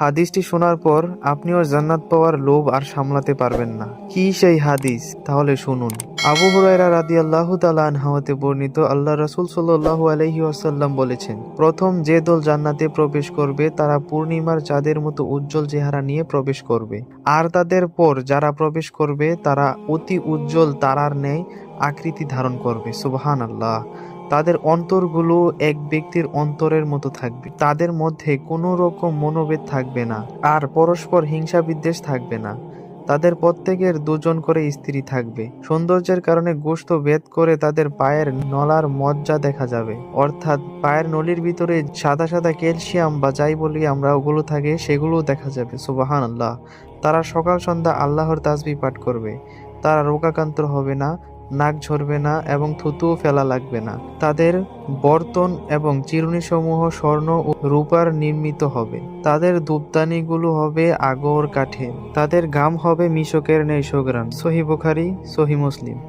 হাদিসটি শোনার পর আপনিও জান্নাত পাওয়ার লোভ আর সামলাতে পারবেন না। কি সেই হাদিস? তাহলে শুনুন। আবু হুরায়রা রাদিয়াল্লাহু তাআলা আনহাতে বর্ণিত আল্লাহ রাসূল সাল্লাল্লাহু আলাইহি ওয়াসাল্লাম বলেছেন, প্রথম যে দল জান্নাতে প্রবেশ করবে, তারা পূর্ণিমার চাঁদের মতো উজ্জ্বল চেহারা নিয়ে প্রবেশ করবে। আর তাদের পর যারা প্রবেশ করবে, তারা অতি উজ্জ্বল তারার ন্যায় আকৃতি ধারণ করবে। সুবহান আল্লাহ তাদের অন্তরগুলো এক ব্যক্তির অন্তরের মতো থাকবে। তাদের মধ্যে কোনো রকম মনোভেদ থাকবে না, আর পরস্পর হিংসা বিদ্বেষ থাকবে না। তাদের প্রত্যেকের দুজন করে স্ত্রী থাকবে। সৌন্দর্যের কারণে গোস্ত ভেদ করে তাদের পায়ের নলার মজ্জা দেখা যাবে। অর্থাৎ পায়ের নলির ভিতরে সাদা সাদা ক্যালসিয়াম বা যাই বলি আমরা ওগুলো থাকে সেগুলো দেখা যাবে। সুবাহান আল্লাহ তারা সকাল সন্ধ্যা আল্লাহর তাজবি পাঠ করবে। তারা রোগাক্রান্ত হবে না নাক ঝরবে না এবং থুতুও ফেলা লাগবে না। তাদের বর্তন এবং চিরুনিসমূহ স্বর্ণ ও রূপার নির্মিত হবে। তাদের দুবদানিগুলো হবে আগর কাঠে। তাদের গাম হবে মিশকের নেই সোগ্রান সহি বুখারি, সহি মুসলিম।